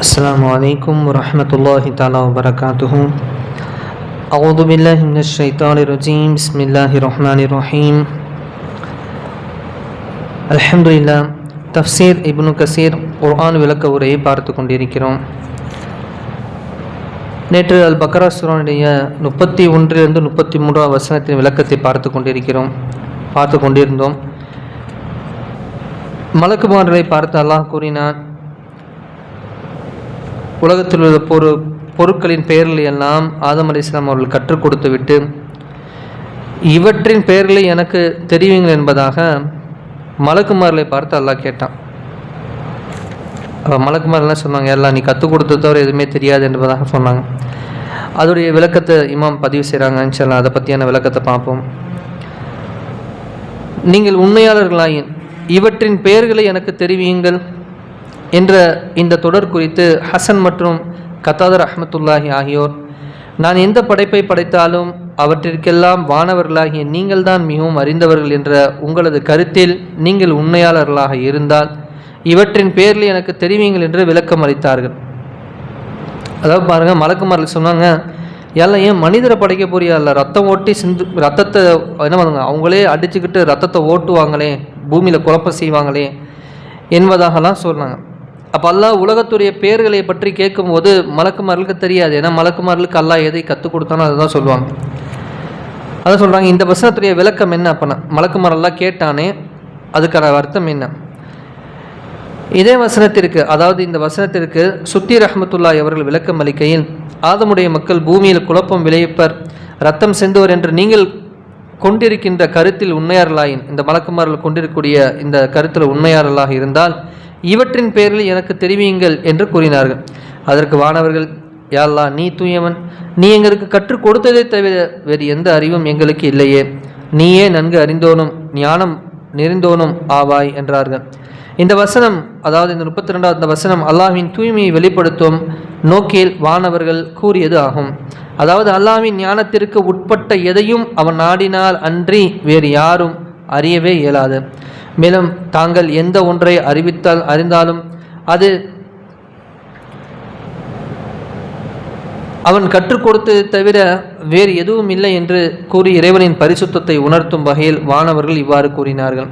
السلام عليكم ورحمة الله تعالى وبركاته أعوذ بالله من الشيطان الرجيم بسم الله الرحمن الرحيم الحمد لله தஃப்சீர் இப்னு கசீர் குர்ஆன் விளக்க உரையை பார்த்து கொண்டிருக்கிறோம் நேற்று அல் பக்ரா சுரானுடைய முப்பத்தி ஒன்றிலிருந்து முப்பத்தி மூன்றாம் வசனத்தின் விளக்கத்தை பார்த்து கொண்டிருக்கிறோம் பார்த்து கொண்டிருந்தோம் மலக்குமார்களை பார்த்து அல்லாஹ் கூறினான் உலகத்தில் உள்ள பொரு பொருட்களின் பெயர்களை எல்லாம் ஆதம் அலி இஸ்லாம் அவர்கள் கற்றுக் கொடுத்து விட்டு இவற்றின் பெயர்களை எனக்கு தெரியுங்கள் என்பதாக மலக்குமார்களை பார்த்து அல்லாஹ் கேட்டான். அப்போ மலக்குமாரெல்லாம் சொன்னாங்க எல்லாம் நீ கற்றுக் கொடுத்த தவிர எதுவுமே தெரியாது என்பதாக சொன்னாங்க. அதோடைய விளக்கத்தை இமாம் பதிவு செய்கிறாங்கன்னு சொல்லலாம் அதை பற்றியான விளக்கத்தை பார்ப்போம். நீங்கள் உண்மையாளர்களாயின் இவற்றின் பெயர்களை எனக்கு தெரிவியுங்கள் என்ற இந்த தொடர் குறித்து ஹசன் மற்றும் கத்தாதர் அஹமத்துல்லாஹி ஆகியோர் நான் எந்த படைப்பை படைத்தாலும் அவற்றிற்கெல்லாம் வானவர்களாகிய நீங்கள்தான் மிகவும் அறிந்தவர்கள் என்ற உங்களது கருத்தில் நீங்கள் உண்மையாளர்களாக இருந்தால் இவற்றின் பேரில் எனக்கு தெரிவிங்கள் என்று விளக்கம் அளித்தார்கள். அதாவது பாருங்கள் மலக்குமாரில் சொன்னாங்க எல்லாம் ஏன் மனிதரை படைக்க போறியா? இல்லை ரத்தம் ஓட்டி சிந்து ரத்தத்தை என்ன பண்ணுங்க அவங்களே அடிச்சுக்கிட்டு ரத்தத்தை ஓட்டுவாங்களே? பூமியில் குழப்பம் செய்வாங்களே என்பதாகலாம் சொன்னாங்க. அப்போ அல்லாஹ் உலகத்துடைய பேர்களை பற்றி கேட்கும்போது மலக்குமார்களுக்கு தெரியாது. ஏன்னா மலக்குமார்களுக்கு அல்லாஹ் எதை கற்றுக் கொடுத்தானோ அதை தான் சொல்லுவாங்க. அதை சொல்கிறாங்க இந்த வசனத்துடைய விளக்கம் என்ன அப்போனா? மலக்குமாரெல்லாம் கேட்டானே அதுக்கான அர்த்தம் என்ன? இதே வசனத்திற்கு அதாவது இந்த வசனத்திற்கு சுத்தி ரஹமத்துல்லாய் அவர்கள் விளக்கம் அளிக்கையில் ஆதமுடைய மக்கள் பூமியில் குழப்பம் விளைவிப்பர் ரத்தம் செந்துவர் என்று நீங்கள் கொண்டிருக்கின்ற கருத்தில் உண்மையாரலாயின் இந்த மலக்குமார்கள் கொண்டிருக்கக்கூடிய இந்த கருத்தில் உண்மையாரலாக இருந்தால் இவற்றின் பெயரில் எனக்கு தெரிவியுங்கள் என்று கூறினார்கள். அதற்கு வானவர்கள் யாழ்லா நீ தூயவன். நீ எங்களுக்கு கற்றுக் கொடுத்ததை தவிர வேறு எந்த அறிவும் எங்களுக்கு இல்லையே. நீயே நன்கு அறிந்தோனும் ஞானம் நெறிந்தோனும் ஆவாய் என்றார்கள். இந்த வசனம் அதாவது இந்த முப்பத்தி ரெண்டாவது இந்த வசனம் அல்லாஹின் தூய்மையை வெளிப்படுத்தும் நோக்கில் வானவர்கள் கூறியது ஆகும். அதாவது அல்லாஹ்வின் ஞானத்திற்கு உட்பட்ட எதையும் அவன் நாடினால் அன்றி வேறு யாரும் அறியவே இயலாது. மேலும் தாங்கள் எந்த ஒன்றை அறிவித்தால் அறிந்தாலும் அது அவன் கற்றுக் கொடுத்ததை தவிர வேறு எதுவும் இல்லை என்று கூறி இறைவனின் பரிசுத்தத்தை உணர்த்தும் வகையில் வானவர்கள் இவ்வாறு கூறினார்கள்.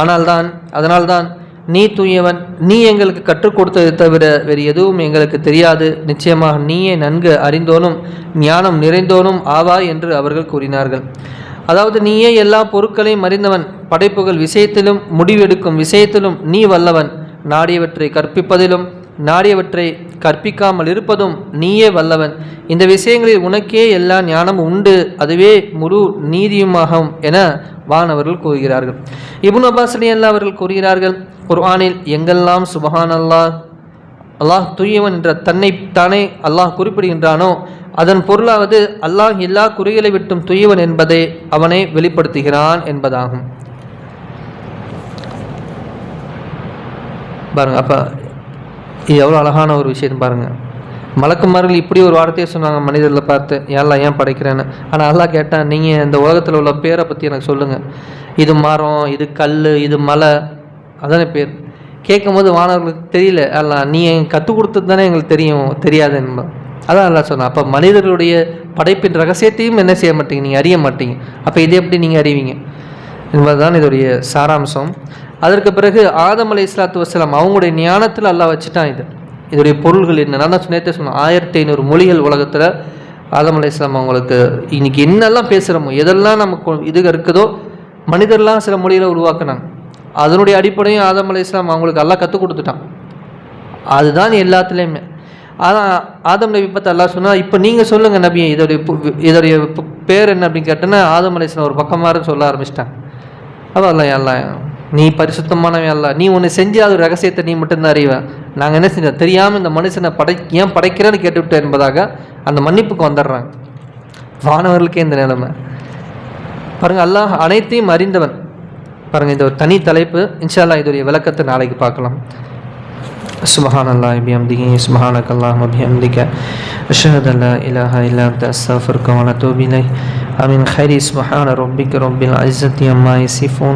ஆனால்தான் அதனால்தான் நீ தூயவன் நீ எங்களுக்கு கற்றுக் கொடுத்ததை தவிர வேறு எதுவும் எங்களுக்கு தெரியாது. நிச்சயமாக நீயே நன்கு அறிந்தோனும் ஞானம் நிறைந்தோனும் ஆவாய் என்று அவர்கள் கூறினார்கள். அதாவது நீயே எல்லா பொருட்களையும் அறிந்தவன் படைப்புகள் விஷயத்திலும் முடிவெடுக்கும் விஷயத்திலும் நீ வல்லவன். நாடியவற்றை கற்பிப்பதிலும் நாடியவற்றை கற்பிக்காமல் இருப்பதும் நீயே வல்லவன். இந்த விஷயங்களில் உனக்கே எல்லா ஞானமும் உண்டு. அதுவே முழு நீதியுமாகும் என வானவர்கள் கூறுகிறார்கள். இபுன் அப்பாஸ் அல்லா அவர்கள் கூறுகிறார்கள் குர்ஆனில் எங்கெல்லாம் சுபஹான் அல்லாஹ் அல்லாஹ் தூயவன் என்ற தன்னை தானே அல்லாஹ் குறிப்பிடுகின்றானோ அதன் பொருளாவது அல்லாஹ் எல்லா குறைகளை விட்டும் தூயவன் என்பதை அவனை வெளிப்படுத்துகிறான் என்பதாகும். பாருங்க அப்போ இது எவ்வளோ அழகான ஒரு விஷயம் பாருங்கள் மலக்குமார்கள் இப்படி ஒரு வார்த்தையை சொன்னாங்க மனிதர்களை பார்த்து ஏன்லாம் ஏன் படைக்கிறேன்னு? ஆனால் அல்லா கேட்டால் நீங்கள் இந்த உலகத்தில் உள்ள பேரை பற்றி எனக்கு சொல்லுங்கள் இது மரம் இது கல் இது மலை. அதான பேர். கேட்கும் போது மாணவர்களுக்கு தெரியல அல்ல நீ கற்றுக் கொடுத்தது தானே எங்களுக்கு தெரியும் தெரியாது என்பது அதான் அல்லா சொன்னேன். அப்போ மனிதர்களுடைய படைப்பின் ரகசியத்தையும் என்ன செய்ய மாட்டீங்க? நீங்கள் அறிய மாட்டீங்க. அப்போ இதை எப்படி நீங்கள் அறிவீங்க? என்பதுதான் இதோடைய சாராம்சம். அதற்கு பிறகு ஆதம் அலை இஸ்லாத்து வசலாம் அவங்களுடைய ஞானத்தில் அல்லா வச்சுட்டான் இது. இதோடைய பொருள்கள் என்ன? நான் தான் நேற்றே சொன்னேன். ஆயிரத்தி ஐநூறு மொழிகள் உலகத்தில் ஆதம் அலை இஸ்லாம் அவங்களுக்கு இன்னைக்கு என்னெல்லாம் பேசுகிறோமோ எதெல்லாம் நமக்கு இது இருக்குதோ மனிதர்லாம் சில மொழிகளை உருவாக்குனாங்க. அதனுடைய அடிப்படையும் ஆதம் அலி இஸ்லாம் அவங்களுக்கு எல்லாம் கற்றுக் கொடுத்துட்டான். அதுதான் எல்லாத்துலேயுமே. அதான் ஆதம் நபி பற்றி எல்லாம் சொன்னால் இப்போ நீங்கள் சொல்லுங்கள் நபி இதோடைய இதோடைய பேர் என்ன அப்படின்னு கேட்டோன்னா ஆதம் அலி இஸ்லாம் ஒரு பக்கமாக சொல்ல ஆரம்பிச்சிட்டாங்க. அதெல்லாம் எல்லாம். நீ பரிசுத்தமானவன் அல்ல நீ ஒன்று செஞ்சு அது ரகசியத்தை நீ மட்டும்தான் அறிவேன் நாங்கள் என்ன செஞ்சோம் தெரியாமல் இந்த மனுஷனை படை ஏன் படைக்கிறேன்னு கேட்டுவிட்டோம் என்பதாக அந்த மன்னிப்புக்கு வந்துடுறாங்க வானவர்களுக்கே இந்த நிலைமை பாருங்கள் அல்லாஹ் அனைத்தையும் அறிந்தவன் பாருங்கள் இந்த ஒரு தனி தலைப்பு இன்ஷால்லா இதோடைய விளக்கத்தை நாளைக்கு பார்க்கலாம் سبحان الله بحمده سبحانك اللهم وبحمدك أشهد أن لا إله إلا أنت أستغفرك وأتوب إليك آمين خير سبحان ربك رب العزة عما يصفون